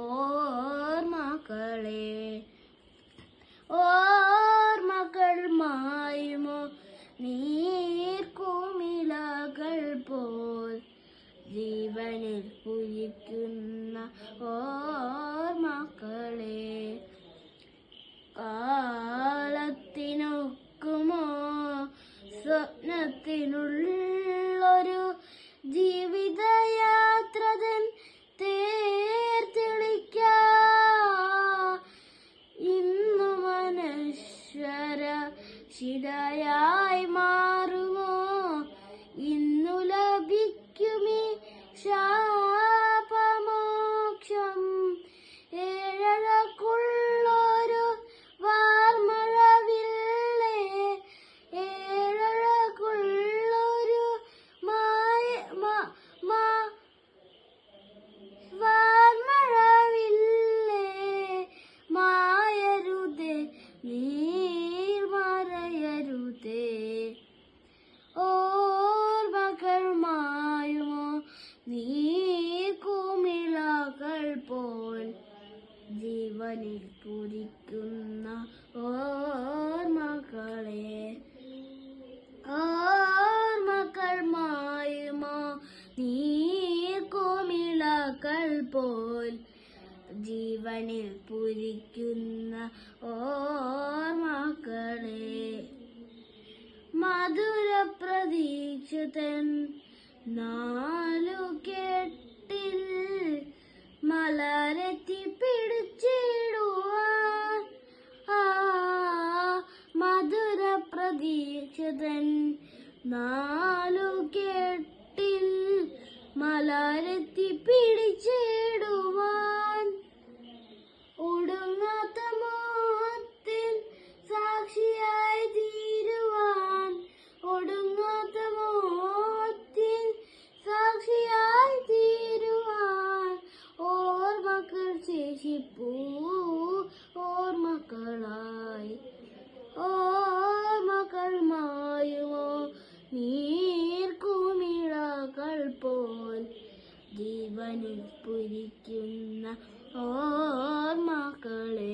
ഓർമ്മകളെ ഓർമ്മകൾ മായുമോ നീർക്കുമിളകൾ പോൽ ജീവനിൽ പുരിക്കുന്ന ഓർമ്മകളെ കാലത്തിനൊക്കുമോ? സ്വപ്നത്തിനുള്ളൊരു ശിരയായി മാറുമോ? ഇന്നു ലഭിക്കുമേ ശാപമോക്ഷം ജീവനിൽ പൂരിക്കുന്ന ഓർമ്മകളെ. ഓർമ്മകൾ മായുമോ നീക്കുമിളകൾ പോൽ. ജീവനിൽ പുരിക്കുന്ന ഓർമ്മകളെ. മധുര പ്രതീക്ഷതൻ നാലു കെട്ടിൽ മലരെത്തി പിടിച്ചിടുവാൻ ആ മധുര പ്രതീക്ഷതൻ നാലു കെട്ടിൽ മലരെത്തി പിടിച്ചിടുവാൻ ഓർമ്മകളായി ഓർമ്മകൾ മായുമോ നീർക്കുമിളകൾ പോൽ ജീവനിൽ പുരിക്കുന്ന ഓർമ്മകളെ